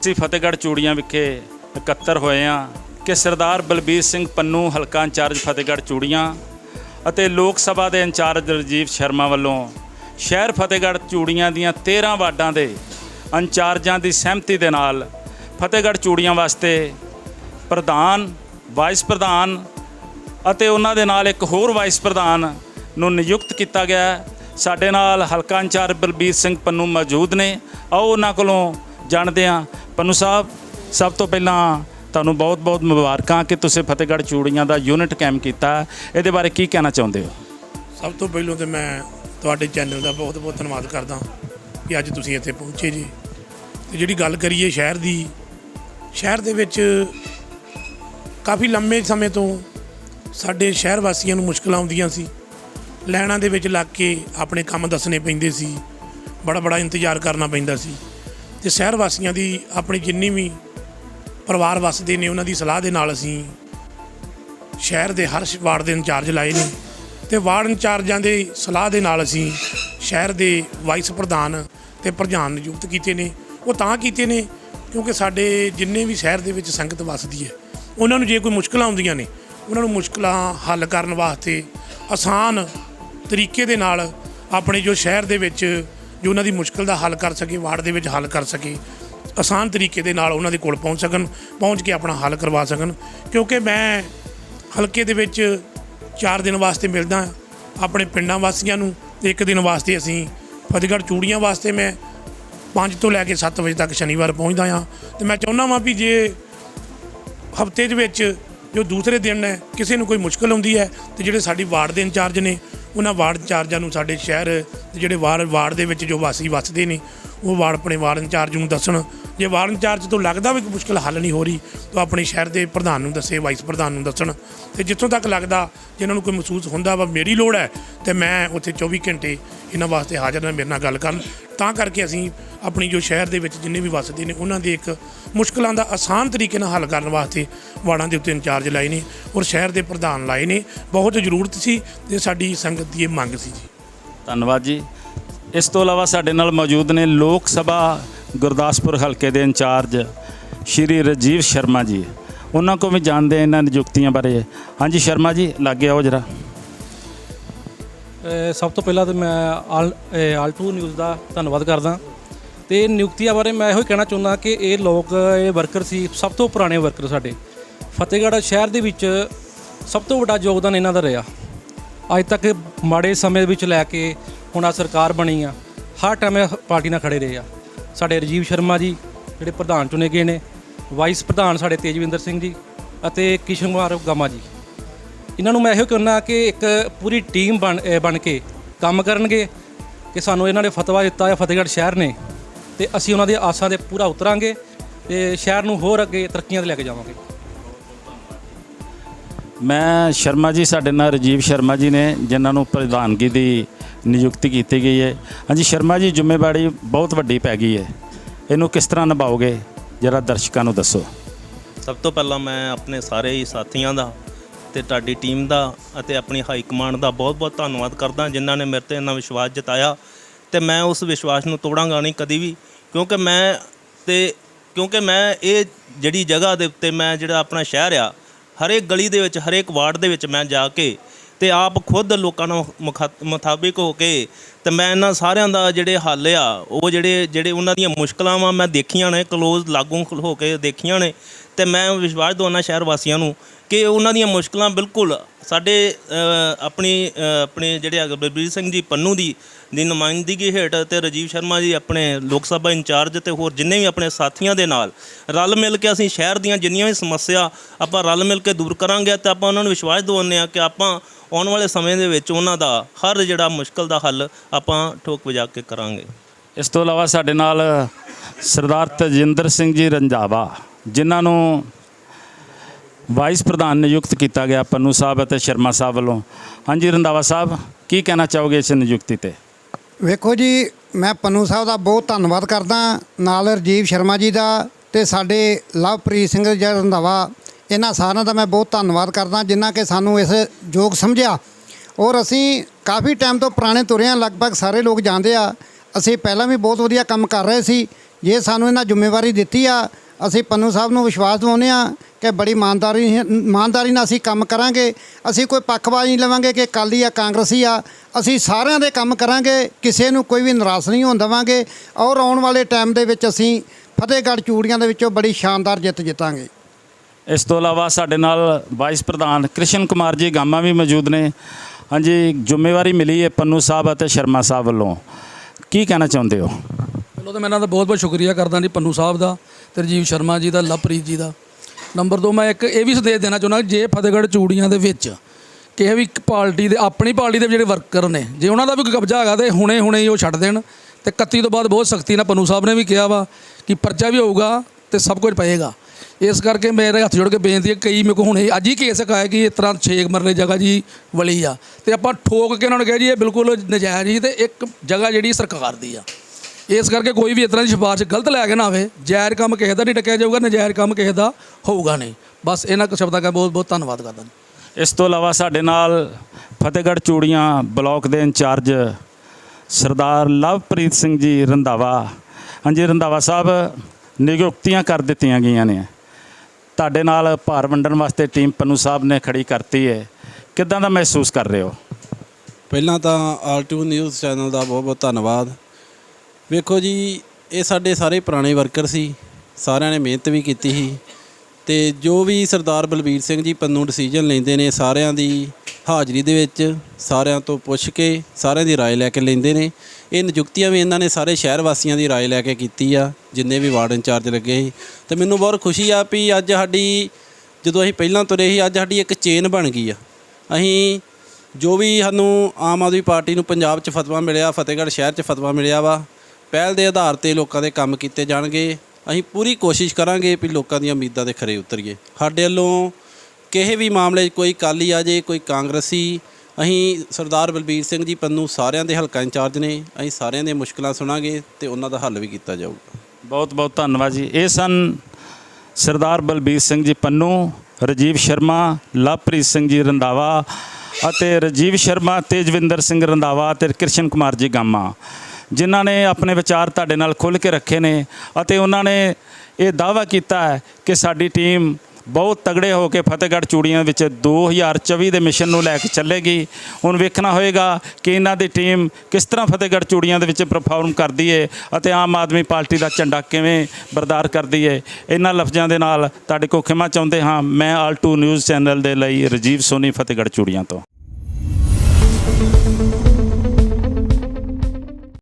ਅਸੀਂ ਫਤਿਹਗੜ੍ਹ ਚੂੜੀਆਂ ਵਿਖੇ ਇਕੱਤਰ ਹੋਏ ਹਾਂ ਕਿ ਸਰਦਾਰ ਬਲਬੀਰ ਸਿੰਘ ਪੰਨੂ ਹਲਕਾ ਇੰਚਾਰਜ ਫਤਿਹਗੜ੍ਹ ਚੂੜੀਆਂ ਅਤੇ ਲੋਕ ਸਭਾ ਦੇ ਇੰਚਾਰਜ ਰਜੀਵ ਸ਼ਰਮਾ ਵੱਲੋਂ ਸ਼ਹਿਰ ਫਤਿਹਗੜ੍ਹ ਚੂੜੀਆਂ ਦੀਆਂ 13 ਵਾਰਡਾਂ ਦੇ ਇੰਚਾਰਜਾਂ ਦੀ ਸਹਿਮਤੀ ਦੇ ਨਾਲ ਫਤਿਹਗੜ੍ਹ ਚੂੜੀਆਂ ਵਾਸਤੇ ਪ੍ਰਧਾਨ ਵਾਈਸ ਪ੍ਰਧਾਨ ਅਤੇ ਉਹਨਾਂ ਦੇ ਨਾਲ ਇੱਕ ਹੋਰ ਵਾਈਸ ਪ੍ਰਧਾਨ ਨੂੰ ਨਿਯੁਕਤ ਕੀਤਾ ਗਿਆ ਸਾਡੇ ਨਾਲ ਹਲਕਾ ਇੰਚਾਰਜ ਬਲਬੀਰ ਸਿੰਘ ਪੰਨੂ ਮੌਜੂਦ ਨੇ। ਆਓ ਉਹਨਾਂ ਕੋਲੋਂ ਜਾਣਦੇ ਹਾਂ ਪੰਨੂ ਸਾਹਿਬ, ਸਭ ਤੋਂ ਪਹਿਲਾਂ ਤੁਹਾਨੂੰ ਬਹੁਤ-ਬਹੁਤ ਮੁਬਾਰਕਾਂ ਕਿ ਤੁਸੀਂ ਫਤਿਹਗੜ੍ਹ ਚੂੜੀਆਂ ਦਾ ਯੂਨਿਟ ਕਾਇਮ ਕੀਤਾ। ਇਹਦੇ ਬਾਰੇ ਕੀ ਕਹਿਣਾ ਚਾਹੁੰਦੇ ਹੋ? ਸਭ ਤੋਂ ਪਹਿਲਾਂ ਤੇ ਮੈਂ ਤੁਹਾਡੇ ਚੈਨਲ ਦਾ ਬਹੁਤ ਬਹੁਤ ਧੰਨਵਾਦ ਕਰਦਾ ਕਿ ਅੱਜ ਤੁਸੀਂ ਇੱਥੇ ਪਹੁੰਚੇ ਜੀ। ਤੇ ਜਿਹੜੀ ਗੱਲ ਕਰੀਏ ਸ਼ਹਿਰ ਦੀ, ਸ਼ਹਿਰ ਦੇ ਵਿੱਚ ਕਾਫੀ ਲੰਮੇ ਸਮੇਂ ਤੋਂ ਸਾਡੇ ਸ਼ਹਿਰ ਵਾਸੀਆਂ ਨੂੰ ਮੁਸ਼ਕਲਾਂ ਆਉਂਦੀਆਂ ਸੀ। ਲੈਣਾ ਦੇ ਵਿੱਚ ਲੱਗ ਕੇ ਆਪਣੇ ਕੰਮ ਦੱਸਣੇ ਪੈਂਦੇ ਸੀ, ਬੜਾ ਬੜਾ ਇੰਤਜ਼ਾਰ ਕਰਨਾ ਪੈਂਦਾ ਸੀ। ਤੇ ਸ਼ਹਿਰ ਵਾਸੀਆਂ ਦੀ ਆਪਣੀ ਜਿੰਨੀ ਵੀ ਪਰਿਵਾਰ ਵਸਦੇ ਨੇ, ਉਹਨਾਂ ਦੀ ਸਲਾਹ ਦੇ ਨਾਲ ਅਸੀਂ ਸ਼ਹਿਰ ਦੇ ਹਰ ਵਾਰਡ ਦੇ ਇੰਚਾਰਜ ਲਾਏ ਨੇ ਤੇ ਵਾਰਡ ਇੰਚਾਰਜਾਂ ਦੇ ਸਲਾਹ ਦੇ ਨਾਲ ਅਸੀਂ ਸ਼ਹਿਰ ਦੇ ਵਾਈਸ ਪ੍ਰਧਾਨ ਤੇ ਪ੍ਰਧਾਨ ਨਿਯੁਕਤ ਕੀਤੇ ਨੇ। ਉਹ ਤਾਂ ਕੀਤੇ ਨੇ ਕਿਉਂਕਿ ਸਾਡੇ ਜਿੰਨੇ ਵੀ ਸ਼ਹਿਰ ਦੇ ਵਿੱਚ ਸੰਗਤ ਵਸਦੀ ਹੈ, ਉਹਨਾਂ ਨੂੰ ਜੇ ਕੋਈ ਮੁਸ਼ਕਲਾਂ ਆਉਂਦੀਆਂ ਨੇ, ਉਹਨਾਂ ਨੂੰ ਮੁਸ਼ਕਲਾਂ ਹੱਲ ਕਰਨ ਵਾਸਤੇ ਆਸਾਨ ਤਰੀਕੇ ਦੇ ਨਾਲ ਆਪਣੇ ਜੋ ਸ਼ਹਿਰ ਦੇ ਵਿੱਚ ਜੋ ਉਹਨਾਂ ਦੀ ਮੁਸ਼ਕਲ ਦਾ ਹੱਲ ਕਰ ਸਕੇ ਵਾਰਡ ਦੇ ਵਿੱਚ ਹੱਲ ਕਰ ਸਕੇ, ਆਸਾਨ ਤਰੀਕੇ ਦੇ ਨਾਲ ਉਹਨਾਂ ਦੇ ਕੋਲ ਪਹੁੰਚ ਸਕਣ, ਪਹੁੰਚ ਕੇ ਆਪਣਾ ਹੱਲ ਕਰਵਾ ਸਕਣ। ਕਿਉਂਕਿ ਮੈਂ ਹਲਕੇ ਦੇ ਵਿੱਚ 4 ਦਿਨ ਵਾਸਤੇ ਮਿਲਦਾ ਆਪਣੇ ਪਿੰਡਾਂ ਵਾਸੀਆਂ ਨੂੰ, ਤੇ ਇੱਕ ਦਿਨ ਵਾਸਤੇ ਅਸੀਂ ਫਤਿਹਗੜ੍ਹ ਚੂੜੀਆਂ ਵਾਸਤੇ ਮੈਂ 5 ਤੋਂ ਲੈ ਕੇ 7 ਵਜੇ ਤੱਕ ਸ਼ਨੀਵਾਰ ਪਹੁੰਚਦਾ ਹਾਂ। ਤੇ ਮੈਂ ਚਾਹੁੰਦਾ ਵਾਂ ਵੀ ਜੇ ਹਫ਼ਤੇ ਦੇ ਵਿੱਚ ਜੋ ਦੂਸਰੇ ਦਿਨ ਹੈ, ਕਿਸੇ ਨੂੰ ਕੋਈ ਮੁਸ਼ਕਲ ਆਉਂਦੀ ਹੈ, ਤੇ ਜਿਹੜੇ ਸਾਡੀ ਵਾਰਡ ਦੇ ਇੰਚਾਰਜ ਨੇ ਉਹਨਾਂ ਵਾਰਡ ਇੰਚਾਰਜਾਂ ਨੂੰ ਸਾਡੇ ਸ਼ਹਿਰ ਦੇ ਜਿਹੜੇ ਵਾਰਡ ਵਾਰਡ ਦੇ ਵਿੱਚ ਜੋ ਵਾਸੀ ਵੱਸਦੇ ਨੇ, ਉਹ ਵਾਰਡ ਆਪਣੇ ਵਾਰਡ ਇੰਚਾਰਜ ਨੂੰ ਦੱਸਣ। ਜੇ ਵਾਰਡ ਇੰਚਾਰਜ ਤੋਂ ਲੱਗਦਾ ਵੀ ਕੋਈ ਮੁਸ਼ਕਲ ਹੱਲ ਨਹੀਂ ਹੋ ਰਹੀ, ਤਾਂ ਆਪਣੇ ਸ਼ਹਿਰ ਦੇ ਪ੍ਰਧਾਨ ਨੂੰ ਦੱਸੇ ਵਾਈਸ ਪ੍ਰਧਾਨ ਨੂੰ ਦੱਸਣ। ਤੇ ਜਿੱਥੋਂ ਤੱਕ ਲੱਗਦਾ ਜਿਨ੍ਹਾਂ ਨੂੰ ਕੋਈ ਮਹਿਸੂਸ ਹੁੰਦਾ ਵਾ, ਮੇਰੀ ਲੋੜ ਹੈ, ਤੇ ਮੈਂ ਉੱਥੇ 24 ਘੰਟੇ ਇਹਨਾਂ ਵਾਸਤੇ ਹਾਜ਼ਰ ਹਾਂ, ਮੇਰੇ ਨਾਲ ਗੱਲ ਕਰਨ। ਤਾਂ ਕਰਕੇ ਅਸੀਂ ਆਪਣੀ ਜੋ ਸ਼ਹਿਰ ਦੇ ਵਿੱਚ ਜਿੰਨੇ ਵੀ ਵੱਸਦੇ ਨੇ ਉਹਨਾਂ ਦੇ ਇੱਕ ਮੁਸ਼ਕਲਾਂ ਦਾ ਆਸਾਨ ਤਰੀਕੇ ਨਾਲ ਹੱਲ ਕਰਨ ਵਾਸਤੇ ਵਾਰਡਾਂ ਦੇ ਉੱਤੇ ਇੰਚਾਰਜ ਲਾਏ ਨੇ ਔਰ ਸ਼ਹਿਰ ਦੇ ਪ੍ਰਧਾਨ ਲਾਏ ਨੇ। ਬਹੁਤ ਜ਼ਰੂਰਤ ਸੀ ਤੇ ਸਾਡੀ ਸੰਗਤ ਦੀ ਇਹ ਮੰਗ ਸੀ ਜੀ। ਧੰਨਵਾਦ ਜੀ। ਇਸ ਤੋਂ ਇਲਾਵਾ ਸਾਡੇ ਨਾਲ ਮੌਜੂਦ ਨੇ ਲੋਕ ਸਭਾ ਗੁਰਦਾਸਪੁਰ ਹਲਕੇ ਦੇ ਇੰਚਾਰਜ ਸ਼੍ਰੀ ਰਜੀਵ ਸ਼ਰਮਾ ਜੀ। ਉਹਨਾਂ ਕੋਲ ਵੀ ਜਾਣਦੇ ਹਾਂ ਇਹਨਾਂ ਨਿਯੁਕਤੀਆਂ ਬਾਰੇ। ਹਾਂਜੀ ਸ਼ਰਮਾ ਜੀ ਲਾਗੇ ਆਓ ਜਰਾ। ਸਭ ਤੋਂ ਪਹਿਲਾਂ ਤਾਂ ਮੈਂ ਆਲ ਅ, ਆਲਟੂ ਨਿਊਜ਼ ਦਾ ਧੰਨਵਾਦ ਕਰਦਾ। ਤੇ ਨਿਯੁਕਤੀਆਂ ਬਾਰੇ ਮੈਂ ਇਹੋ ਹੀ ਕਹਿਣਾ ਚਾਹੁੰਦਾ ਕਿ ਇਹ ਲੋਕ, ਇਹ ਵਰਕਰ ਸੀ, ਸਭ ਤੋਂ ਪੁਰਾਣੇ ਵਰਕਰ ਸਾਡੇ। ਫਤਿਹਗੜ੍ਹ ਸ਼ਹਿਰ ਦੇ ਵਿੱਚ ਸਭ ਤੋਂ ਵੱਡਾ ਯੋਗਦਾਨ ਇਹਨਾਂ ਦਾ ਰਿਹਾ। ਅੱਜ ਤੱਕ ਮਾੜੇ ਸਮੇਂ ਵਿੱਚ ਲੈ ਕੇ ਹੁਣ ਆ ਸਰਕਾਰ ਬਣੀ ਆ। ਹਰ ਟਾਈਮ ਪਾਰਟੀ ਨਾਲ ਖੜੇ ਰਹੇ ਆ। ਸਾਡੇ ਰਜੀਵ ਸ਼ਰਮਾ ਜੀ, ਜਿਹੜੇ ਪ੍ਰਧਾਨ ਚੁਣੇ ਗਏ ਨੇ ਵਾਈਸ ਪ੍ਰਧਾਨ ਸਾਡੇ ਤੇਜਵਿੰਦਰ ਸਿੰਘ ਜੀ ਅਤੇ ਕਿਸ਼ਨ ਕੁਮਾਰ ਗਾਮਾ ਜੀ। ਇਹਨਾਂ ਨੂੰ ਮੈਂ ਇਹੋ ਕਹਿੰਦਾ ਕਿ ਇੱਕ ਪੂਰੀ ਟੀਮ ਬਣ ਬਣ ਕੇ ਕੰਮ ਕਰਨਗੇ ਕਿ ਸਾਨੂੰ ਇਹਨਾਂ ਨੇ ਫਤਵਾ ਦਿੱਤਾ ਹੈ ਫਤਿਹਗੜ੍ਹ ਸ਼ਹਿਰ ਨੇ ਤੇ ਅਸੀਂ ਉਹਨਾਂ ਦੇ ਆਸਾਂ ਦੇ ਪੂਰਾ ਉਤਰਾਂਗੇ ਤੇ ਸ਼ਹਿਰ ਨੂੰ ਹੋਰ ਅੱਗੇ ਤਰੱਕੀਆਂ ਤੇ ਲੈ ਕੇ ਜਾਵਾਂਗੇ। ਮੈਂ ਸ਼ਰਮਾ ਜੀ ਸਾਡੇ ਨਾਲ ਰਜੀਵ ਸ਼ਰਮਾ ਜੀ ਨੇ ਜਿਨ੍ਹਾਂ ਨੂੰ ਪ੍ਰਧਾਨਗੀ ਦੀ ਨਿਯੁਕਤੀ ਕੀਤੀ ਗਈ ਹੈ। ਹਾਂਜੀ ਸ਼ਰਮਾ ਜੀ ਜ਼ਿੰਮੇਵਾਰੀ ਬਹੁਤ ਵੱਡੀ ਪੈ ਗਈ ਹੈ। ਇਹਨੂੰ ਕਿਸ ਤਰ੍ਹਾਂ ਨਿਭਾਓਗੇ? ਜਰਾ ਦਰਸ਼ਕਾਂ ਨੂੰ ਦੱਸੋ। ਸਭ ਤੋਂ ਪਹਿਲਾਂ ਮੈਂ ਆਪਣੇ ਸਾਰੇ ਹੀ ਸਾਥੀਆਂ ਦਾ ਤੇ ਤੁਹਾਡੀ ਟੀਮ ਦਾ ਅਤੇ ਆਪਣੀ ਹਾਈ ਕਮਾਂਡ ਦਾ ਬਹੁਤ-ਬਹੁਤ ਧੰਨਵਾਦ ਕਰਦਾ ਜਿਨ੍ਹਾਂ ਨੇ ਮੇਰੇ ਤੇ ਇੰਨਾ ਵਿਸ਼ਵਾਸ ਜਤਾਇਆ। ਤੇ ਮੈਂ ਉਸ ਵਿਸ਼ਵਾਸ ਨੂੰ ਤੋੜਾਂਗਾ ਨਹੀਂ ਕਦੀ ਵੀ, ਕਿਉਂਕਿ ਮੈਂ ਤੇ ਕਿਉਂਕਿ ਮੈਂ ਇਹ ਜਿਹੜੀ ਜਗ੍ਹਾ ਦੇ ਉੱਤੇ ਮੈਂ ਜਿਹੜਾ ਆਪਣਾ ਸ਼ਹਿਰ ਆ, ਹਰੇਕ ਗਲੀ ਦੇ ਵਿੱਚ, ਹਰੇਕ ਵਾਰਡ ਦੇ ਵਿੱਚ ਮੈਂ ਜਾ ਕੇ ਤੇ ਆਪ ਖੁਦ ਲੋਕਾਂ ਨੂੰ ਮੁਖਾ- ਮੁਤਾਬਿਕ ਹੋ ਕੇ ਤੇ ਮੈਂ ਇਹਨਾਂ ਸਾਰਿਆਂ ਦਾ ਜਿਹੜੇ ਹੱਲ ਆ, ਉਹ ਜਿਹੜੇ ਜਿਹੜੇ ਉਹਨਾਂ ਦੀਆਂ ਮੁਸ਼ਕਲਾਂ ਵਾ ਮੈਂ ਦੇਖੀਆਂ ਨੇ ਕਲੋਜ਼ ਲਾਗੂ ਹੋ ਕੇ ਦੇਖੀਆਂ ਨੇ, ਤੇ ਮੈਂ ਵਿਸ਼ਵਾਸ ਦਵਾਉਣਾ ਸ਼ਹਿਰ ਵਾਸੀਆਂ ਨੂੰ ਕਿ ਉਹਨਾਂ ਦੀਆਂ ਮੁਸ਼ਕਲਾਂ ਬਿਲਕੁਲ ਸਾਡੇ ਆਪਣੀ ਆਪਣੇ ਜਿਹੜੇ ਹੈਗੇ ਬਲਬੀਰ ਸਿੰਘ ਜੀ, ਪੰਨੂ ਦੀ ਦੀ ਨੁਮਾਇੰਦਗੀ ਹੇਠ ਤੇ ਰਾਜੀਵ ਸ਼ਰਮਾ ਜੀ ਆਪਣੇ ਲੋਕ ਸਭਾ ਇੰਚਾਰਜ ਤੇ ਹੋਰ ਜਿੰਨੇ ਵੀ ਆਪਣੇ ਸਾਥੀਆਂ ਦੇ ਨਾਲ ਰਲ ਮਿਲ ਕੇ ਅਸੀਂ ਸ਼ਹਿਰ ਦੀਆਂ ਜਿੰਨੀਆਂ ਵੀ ਸਮੱਸਿਆ ਆਪਾਂ ਰਲ ਮਿਲ ਕੇ ਦੂਰ ਕਰਾਂਗੇ ਤੇ ਆਪਾਂ ਉਹਨਾਂ ਨੂੰ ਵਿਸ਼ਵਾਸ ਦਿਵਾਉਂਦੇ ਆ ਕਿ ਆਪਾਂ ਆਉਣ ਵਾਲੇ ਸਮੇਂ ਦੇ ਵਿੱਚ ਉਹਨਾਂ ਦਾ ਹਰ ਜਿਹੜਾ ਮੁਸ਼ਕਲ ਦਾ ਹੱਲ ਆਪਾਂ ਠੋਕ ਵਜਾ ਕੇ ਕਰਾਂਗੇ। ਇਸ ਤੋਂ ਇਲਾਵਾ ਸਾਡੇ ਨਾਲ ਸਰਦਾਰ ਤਜਿੰਦਰ ਸਿੰਘ ਜੀ ਰੰਜਾਵਾ, ਜਿਨ੍ਹਾਂ ਨੂੰ ਵਾਈਸ ਪ੍ਰਧਾਨ ਨਿਯੁਕਤ ਕੀਤਾ ਗਿਆ ਪੰਨੂ ਸਾਹਿਬ ਅਤੇ ਸ਼ਰਮਾ ਸਾਹਿਬ ਵੱਲੋਂ। ਹਾਂਜੀ ਰੰਧਾਵਾ ਸਾਹਿਬ, ਕੀ ਕਹਿਣਾ ਚਾਹੋਗੇ ਇਸ ਨਿਯੁਕਤੀ ਤੇ? ਵੇਖੋ ਜੀ, ਮੈਂ ਪੰਨੂ ਸਾਹਿਬ ਦਾ ਬਹੁਤ ਧੰਨਵਾਦ ਕਰਦਾ ਨਾਲ ਰਜੀਵ ਸ਼ਰਮਾ ਜੀ ਦਾ ਤੇ ਸਾਡੇ ਲਵਪ੍ਰੀਤ ਸਿੰਘ ਜੀ ਰੰਧਾਵਾ, ਇਹਨਾਂ ਸਾਰਿਆਂ ਦਾ ਮੈਂ ਬਹੁਤ ਧੰਨਵਾਦ ਕਰਦਾ ਜਿਨ੍ਹਾਂ ਕਿ ਸਾਨੂੰ ਇਸ ਯੋਗ ਸਮਝਿਆ। ਔਰ ਅਸੀਂ ਕਾਫੀ ਟਾਈਮ ਤੋਂ ਪੁਰਾਣੇ ਤੁਰੇ ਹਾਂ, ਲਗਭਗ ਸਾਰੇ ਲੋਕ ਜਾਣਦੇ ਆ। ਅਸੀਂ ਪਹਿਲਾਂ ਵੀ ਬਹੁਤ ਵਧੀਆ ਕੰਮ ਕਰ ਰਹੇ ਸੀ। ਜੇ ਸਾਨੂੰ ਇਹਨਾਂ ਜ਼ਿੰਮੇਵਾਰੀ ਦਿੱਤੀ ਆ ਅਸੀਂ ਪੰਨੂ ਸਾਹਿਬ ਨੂੰ ਵਿਸ਼ਵਾਸ ਦਿਵਾਉਂਦੇ ਆ ਕਿ ਬੜੀ ਇਮਾਨਦਾਰੀ ਇਮਾਨਦਾਰੀ ਨਾਲ ਅਸੀਂ ਕੰਮ ਕਰਾਂਗੇ। ਅਸੀਂ ਕੋਈ ਪੱਖਪਾਤ ਨਹੀਂ ਲਵਾਂਗੇ ਕਿ ਅਕਾਲੀ ਆ, ਕਾਂਗਰਸੀ ਆ। ਅਸੀਂ ਸਾਰਿਆਂ ਦੇ ਕੰਮ ਕਰਾਂਗੇ। ਕਿਸੇ ਨੂੰ ਕੋਈ ਵੀ ਨਿਰਾਸ਼ ਨਹੀਂ ਹੋਣ ਦੇਵਾਂਗੇ। ਔਰ ਆਉਣ ਵਾਲੇ ਟਾਈਮ ਦੇ ਵਿੱਚ ਅਸੀਂ ਫਤਿਹਗੜ੍ਹ ਚੂੜੀਆਂ ਦੇ ਵਿੱਚੋਂ ਬੜੀ ਸ਼ਾਨਦਾਰ ਜਿੱਤ ਜਿੱਤਾਂਗੇ। ਇਸ ਤੋਂ ਇਲਾਵਾ ਸਾਡੇ ਨਾਲ ਵਾਈਸ ਪ੍ਰਧਾਨ ਕ੍ਰਿਸ਼ਨ ਕੁਮਾਰ ਜੀ ਗਾਮਾ ਵੀ ਮੌਜੂਦ ਨੇ। ਹਾਂਜੀ, ਜ਼ਿੰਮੇਵਾਰੀ ਮਿਲੀ ਹੈ ਪੰਨੂ ਸਾਹਿਬ ਅਤੇ ਸ਼ਰਮਾ ਸਾਹਿਬ ਵੱਲੋਂ। ਕੀ ਕਹਿਣਾ ਚਾਹੁੰਦੇ ਹੋ? ਚਲੋ ਤਾਂ ਮੈਂ ਇਹਨਾਂ ਦਾ ਬਹੁਤ ਬਹੁਤ ਸ਼ੁਕਰੀਆ ਕਰਦਾ ਜੀ ਪੰਨੂ ਸਾਹਿਬ ਦਾ ਤੇ ਰਜੀਵ ਸ਼ਰਮਾ ਜੀ ਦਾ, ਲਵਪ੍ਰੀਤ ਜੀ ਦਾ। ਨੰਬਰ 2 ਮੈਂ ਇੱਕ ਇਹ ਵੀ ਸੰਦੇਸ਼ ਦੇਣਾ ਚਾਹੁੰਦਾ ਜੇ ਫਤਿਹਗੜ੍ਹ ਚੂੜੀਆਂ ਦੇ ਵਿੱਚ ਕਿਸੇ ਵੀ ਪਾਰਟੀ ਦੇ, ਆਪਣੀ ਪਾਰਟੀ ਦੇ ਜਿਹੜੇ ਵਰਕਰ ਨੇ, ਜੇ ਉਹਨਾਂ ਦਾ ਵੀ ਕੋਈ ਕਬਜ਼ਾ ਹੈਗਾ ਤੇ ਹੁਣੇ ਹੁਣੇ ਹੀ ਉਹ ਛੱਡ ਦੇਣ। ਤੇ 31 ਤੋਂ ਬਾਅਦ ਬਹੁਤ ਸਖਤੀ ਨਾਲ ਪੰਨੂ ਸਾਹਿਬ ਨੇ ਵੀ ਕਿਹਾ ਵਾ ਕਿ ਪਰਚਾ ਵੀ ਹੋਊਗਾ ਤੇ ਸਭ ਕੁਝ ਪਏਗਾ। ਇਸ ਕਰਕੇ ਮੇਰੇ ਹੱਥ ਜੋੜ ਕੇ ਬੇਨਤੀ ਹੈ ਕਈ ਮੇਰੇ ਕੋਲ ਹੁਣੇ ਅੱਜ ਹੀ ਕੇਸ ਆਇਆ ਕਿ ਇਸ ਤਰ੍ਹਾਂ ਛੇਕ ਮਰਲੇ ਜਗ੍ਹਾ ਜੀ ਵਲੀ ਆ। ਤੇ ਆਪਾਂ ਠੋਕ ਕੇ ਉਹਨਾਂ ਨੂੰ ਕਿਹਾ ਜੀ, ਇਹ ਬਿਲਕੁਲ ਨਜਾਇਜ਼ ਜੀ ਤੇ ਇੱਕ ਜਗ੍ਹਾ ਜਿਹੜੀ ਸਰਕਾਰ ਦੀ ਆ। ਇਸ ਕਰਕੇ ਕੋਈ ਵੀ ਇਸ ਤਰ੍ਹਾਂ ਦੀ ਸਿਫਾਰਿਸ਼ ਗਲਤ ਲੈ ਕੇ ਨਾ ਆਵੇ। ਜਾਇਜ਼ ਕੰਮ ਕਿਸੇ ਦਾ ਨਹੀਂ ਟਕਿਆ ਜਾਊਗਾ ਨਜਾਇਜ਼ ਕੰਮ ਕਿਸੇ ਦਾ ਹੋਊਗਾ ਨਹੀਂ। ਬਸ ਇਹਨਾਂ ਕੁ ਸ਼ਬਦਾਂ ਦਾ ਬਹੁਤ ਬਹੁਤ ਧੰਨਵਾਦ ਕਰਦਾ ਇਸ ਤੋਂ ਇਲਾਵਾ ਸਾਡੇ ਨਾਲ ਫਤਿਹਗੜ੍ਹ ਚੂੜੀਆਂ ਬਲਾਕ ਦੇ ਇੰਚਾਰਜ ਸਰਦਾਰ ਲਵਪ੍ਰੀਤ ਸਿੰਘ ਜੀ ਰੰਧਾਵਾ। ਹਾਂਜੀ ਰੰਧਾਵਾ ਸਾਹਿਬ ਨਿਯੁਕਤੀਆਂ ਕਰ ਦਿੱਤੀਆਂ ਗਈਆਂ ਨੇ। ਤੁਹਾਡੇ ਨਾਲ ਭਾਰ ਵੰਡਣ ਵਾਸਤੇ ਟੀਮ ਪੰਨੂ ਸਾਹਿਬ ਨੇ ਖੜੀ ਕਰਤੀ ਹੈ ਕਿੱਦਾਂ ਦਾ ਮਹਿਸੂਸ ਕਰ ਰਹੇ ਹੋ? ਪਹਿਲਾਂ ਤਾਂ ਆਰ2 ਨਿਊਜ਼ ਚੈਨਲ ਦਾ ਬਹੁਤ ਬਹੁਤ ਧੰਨਵਾਦ। ਵੇਖੋ ਜੀ ਇਹ ਸਾਡੇ ਸਾਰੇ ਪੁਰਾਣੇ ਵਰਕਰ ਸੀ ਸਾਰਿਆਂ ਨੇ ਮਿਹਨਤ ਵੀ ਕੀਤੀ ਸੀ ਤੇ ਜੋ ਵੀ ਸਰਦਾਰ ਬਲਬੀਰ ਸਿੰਘ ਜੀ ਪੰਨੂ ਡਿਸੀਜਨ ਲੈਂਦੇ ਨੇ ਸਾਰਿਆਂ ਦੀ ਹਾਜ਼ਰੀ ਦੇ ਵਿੱਚ ਸਾਰਿਆਂ ਤੋਂ ਪੁੱਛ ਕੇ ਸਾਰਿਆਂ ਦੀ رائے ਲੈ ਕੇ ਲੈਂਦੇ ਨੇ ਇਹ ਨਿਯੁਕਤੀਆਂ ਵੀ ਇਹਨਾਂ ਨੇ ਸਾਰੇ ਸ਼ਹਿਰ ਵਾਸੀਆਂ ਦੀ رائے ਲੈ ਕੇ ਕੀਤੀ ਆ ਜਿੰਨੇ ਵੀ ਵਾਰਡ ਇੰਚਾਰਜ ਲੱਗੇ ਸੀ ਤੇ ਮੈਨੂੰ ਬਹੁਤ ਖੁਸ਼ੀ ਆ ਵੀ ਅੱਜ ਸਾਡੀ ਜਦੋਂ ਅਸੀਂ ਪਹਿਲਾਂ ਤੁਰੇ ਸੀ ਅੱਜ ਸਾਡੀ ਇੱਕ ਚੇਨ ਬਣ ਗਈ ਆ ਅਸੀਂ ਜੋ ਵੀ ਸਾਨੂੰ ਆਮ ਆਦਮੀ ਪਾਰਟੀ ਨੂੰ ਪੰਜਾਬ 'ਚ ਫਤਵਾ ਮਿਲਿਆ ਫਤਿਹਗੜ੍ਹ ਸ਼ਹਿਰ 'ਚ ਫਤਵਾ ਮਿਲਿਆ ਵਾ ਪਹਿਲ ਦੇ ਆਧਾਰ ਤੇ ਲੋਕਾਂ ਦੇ ਕੰਮ ਕੀਤੇ ਜਾਣਗੇ। ਅਸੀਂ ਪੂਰੀ ਕੋਸ਼ਿਸ਼ ਕਰਾਂਗੇ ਵੀ ਲੋਕਾਂ ਦੀਆਂ ਉਮੀਦਾਂ ਦੇ ਖਰੇ ਉਤਰੀਏ। ਸਾਡੇ ਵੱਲੋਂ ਕਿਸੇ ਵੀ ਮਾਮਲੇ 'ਚ ਕੋਈ ਕਾਲੀ ਆ ਜੇ ਕੋਈ ਕਾਂਗਰਸੀ, ਅਸੀਂ ਸਰਦਾਰ ਬਲਬੀਰ ਸਿੰਘ ਜੀ ਪੰਨੂ ਸਾਰਿਆਂ ਦੇ ਹਲਕਾ ਇੰਚਾਰਜ ਨੇ, ਅਸੀਂ ਸਾਰਿਆਂ ਦੀਆਂ ਮੁਸ਼ਕਲਾਂ ਸੁਣਾਂਗੇ ਤੇ ਉਹਨਾਂ ਦਾ ਹੱਲ ਵੀ ਕੀਤਾ ਜਾਊਗਾ। ਬਹੁਤ ਬਹੁਤ ਧੰਨਵਾਦ ਜੀ। ਇਹ ਸਨ ਸਰਦਾਰ ਬਲਬੀਰ ਸਿੰਘ ਜੀ ਪੰਨੂ, ਰਜੀਵ ਸ਼ਰਮਾ, ਲਵਪ੍ਰੀਤ ਸਿੰਘ ਜੀ ਰੰਧਾਵਾ ਅਤੇ ਰਜੀਵ ਸ਼ਰਮਾ ਤੇਜਵਿੰਦਰ ਸਿੰਘ ਰੰਧਾਵਾ ਅਤੇ ਕ੍ਰਿਸ਼ਨ ਕੁਮਾਰ ਜੀ ਗਾਮਾ। ਜਿਨ੍ਹਾਂ ਨੇ ਆਪਣੇ ਵਿਚਾਰ ਤੁਹਾਡੇ ਨਾਲ ਖੁੱਲ੍ਹ ਕੇ ਰੱਖੇ ਨੇ ਅਤੇ ਉਹਨਾਂ ਨੇ ਇਹ ਦਾਅਵਾ ਕੀਤਾ ਹੈ ਕਿ ਸਾਡੀ ਟੀਮ ਬਹੁਤ ਤਗੜੇ ਹੋ ਕੇ ਫਤਿਹਗੜ੍ਹ ਚੂੜੀਆਂ ਵਿੱਚ 2024 ਦੇ ਮਿਸ਼ਨ ਨੂੰ ਲੈ ਕੇ ਚੱਲੇਗੀ। ਹੁਣ ਵੇਖਣਾ ਹੋਏਗਾ ਕਿ ਇਹਨਾਂ ਦੀ ਟੀਮ ਕਿਸ ਤਰ੍ਹਾਂ ਫਤਿਹਗੜ੍ਹ ਚੂੜੀਆਂ ਦੇ ਵਿੱਚ ਪਰਫਾਰਮ ਕਰਦੀ ਏ ਅਤੇ ਆਮ ਆਦਮੀ ਪਾਰਟੀ ਦਾ ਝੰਡਾ ਕਿਵੇਂ ਬਰਦਾਰ ਕਰਦੀ ਏ। ਇਹਨਾਂ ਲਫ਼ਜ਼ਾਂ ਦੇ ਨਾਲ ਤੁਹਾਡੇ ਕੋਲ ਖਿਮਾ ਚਾਹੁੰਦੇ ਹਾਂ। ਮੈਂ ਆਲ ਟੂ ਨਿਊਜ਼ ਚੈਨਲ ਦੇ ਲਈ ਰਜੀਵ ਸੋਨੀ, ਫਤਿਹਗੜ੍ਹ ਚੂੜੀਆਂ ਤੋਂ।